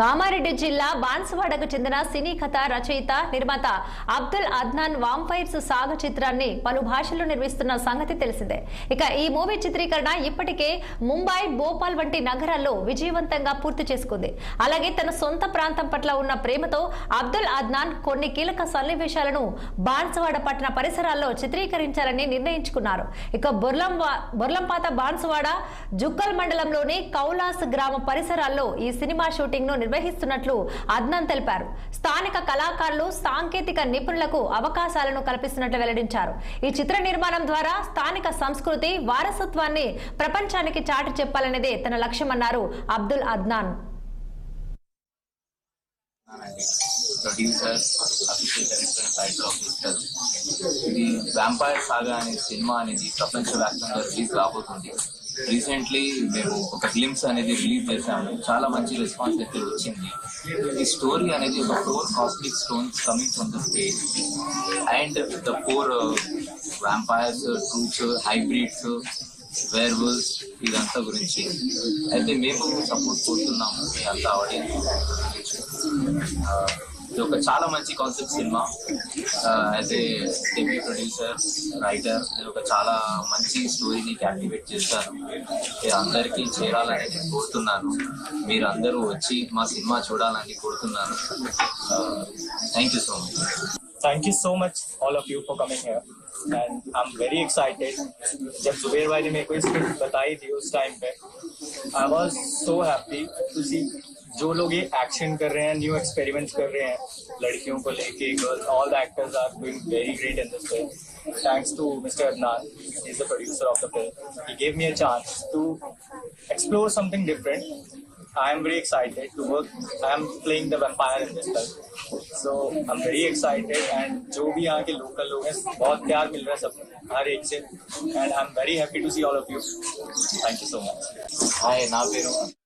కామారెడ్డి జిల్లా బాన్సువాడకు చెందిన సినీ కథ రచయిత నిర్మాత అబ్దుల్ అద్నాన్ వాంపైర్స్ సాగు చిత్రాన్ని పలు భాషల్లో నిర్మిస్తున్న సంగతి తెలిసిందే. ఇక ఈ మూవీ చిత్రీకరణ ఇప్పటికే ముంబై భోపాల్ వంటి నగరాల్లో విజయవంతంగా పూర్తి చేసుకుంది. అలాగే తన సొంత ప్రాంతం పట్ల ఉన్న ప్రేమతో అబ్దుల్ అద్నాన్ కొన్ని కీలక సన్నివేశాలను బాన్సువాడ పట్టణ పరిసరాల్లో చిత్రీకరించాలని నిర్ణయించుకున్నారు. ఇక బొర్లం బొర్లంపాత బాన్సువాడ జుక్కల్ మండలంలోని కౌలాస్ గ్రామ పరిసరాల్లో ఈ సినిమా షూటింగ్ను నిర్వహిస్తున్నట్లు అద్నాన్ తెలిపారు. స్థానిక కళాకారులు సాంకేతిక నిపుణులకు అవకాశాలను కల్పిస్తున్నట్లు వెల్లడించారు. ఈ చిత్ర నిర్మాణం ద్వారా స్థానిక సంస్కృతి వారసత్వాన్ని ప్రపంచానికి చాటి చెప్పాలనేదే తన లక్ష్యమన్నారు Abdul Adnan. Producer Abhishek director title of officer. ఇది వ్యాంపైర్ సాగా అనే సినిమా అనేది ప్రపంచవ్యాప్తంగా రిలీజ్ రాబోతుంది రీసెంట్లీ మేము ఒక గ్లిమ్స్ అనేది రిలీజ్ చేశాము. చాలా మంచి రెస్పాన్స్ అయితే వచ్చింది. ఈ స్టోరీ అనేది ఒక four cosmic stones coming from the space and the four vampires troops hybrids werewolves ఇదంతా గురించి. అయితే మేము సపోర్ట్ కోరుతున్నాము మీ అంతా ఆడియన్స్ ఇది ఒక చాలా మంచి concept cinema as a debut producer writer నేను ఒక చాలా మంచి స్టోరీని క్యాప్టివేట్ చేశాను ఇది అందరికీ చేరాలని నేను కోరుతున్నాను మీరు అందరూ వచ్చి మా సినిమా చూడాలని కోరుతున్నాను thank you so much thank you so much all of you for coming here and I'm very excited जब जुबेर भाई ने मेरे को स्क्रिप्ट बताई थी उस टाइम पे I was so happy to see जो लोग ये एक्शन कर रहे हैं न्यू एक्सपेरिमेंट्स कर रहे हैं लड़कियों को लेके girls all the actors are doing very great in this film thanks to mister Adnan is the producer of the film he gave me a chance to explore something different I am very excited to work I am playing the vampire in this film so I am very excited and जो भी यहाँ के local लोग हैं, बहुत प्यार मिल रहा है सब हर एक से. And I'm very happy to see all of you. Thank you so much. Hi, ना पेरू.